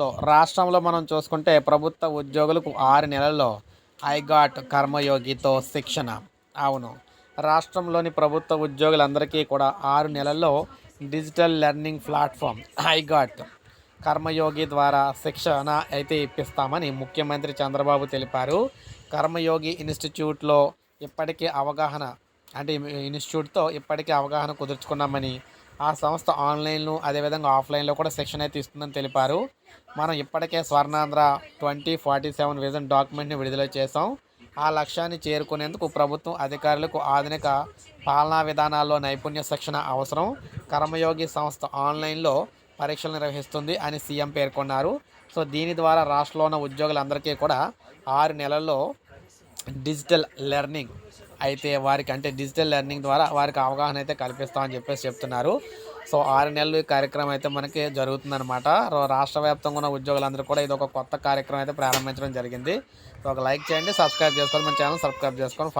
లో రాష్ట్రంలో మనం చూసుకుంటే ప్రభుత్వ ఉద్యోగులకు ఆరు నెలల్లో ఐగాట్ కర్మయోగితో శిక్షణ. అవును రాష్ట్రంలోని ప్రభుత్వ ఉద్యోగులందరికీ కూడా ఆరు నెలల్లో digital learning platform iGOT Karmayogi ద్వారా శిక్షణ అయితే ఇప్పిస్తామని ముఖ్యమంత్రి చంద్రబాబు తెలిపారు. కర్మయోగి ఇన్స్టిట్యూట్లో ఇప్పటికే అవగాహన అంటే ఇన్స్టిట్యూట్తో ఇప్పటికే అవగాహన కుదుర్చుకున్నామని ఆ సంస్థ ఆన్లైన్లో అదేవిధంగా ఆఫ్లైన్లో కూడా శిక్షణ అయితే ఇస్తుందని తెలిపారు. మనం ఇప్పటికే Swarnandhra twenty forty seven vision డాక్యుమెంట్ని విడుదల చేసాం ఆ లక్ష్యాన్ని చేరుకునేందుకు ప్రభుత్వం అధికారులకు ఆధునిక పాలనా విధానాల్లో నైపుణ్య శిక్షణ అవసరం. కర్మయోగి సంస్థ ఆన్లైన్లో పరీక్షలు నిర్వహిస్తుంది అని సీఎం పేర్కొన్నారు. సో దీని ద్వారా రాష్ట్రంలో ఉన్న ఉద్యోగులందరికీ కూడా ఆరు నెలల్లో డిజిటల్ లెర్నింగ్ అయితే వారికి అంటే డిజిటల్ లెర్నింగ్ ద్వారా వారికి అవగాహన అయితే కల్పిస్తామని చెప్పేసి చెప్తున్నారు. సో ఆరు నెలలు ఈ కార్యక్రమం అయితే మనకి జరుగుతుందన్నమాట. రాష్ట్ర వ్యాప్తంగా ఉన్న ఉద్యోగులందరూ కూడా ఇది ఒక కొత్త కార్యక్రమం అయితే ప్రారంభించడం జరిగింది. సో ఒక లైక్ చేయండి సబ్స్క్రైబ్ చేసుకోండి మన ఛానల్ సబ్స్క్రైబ్ చేసుకొని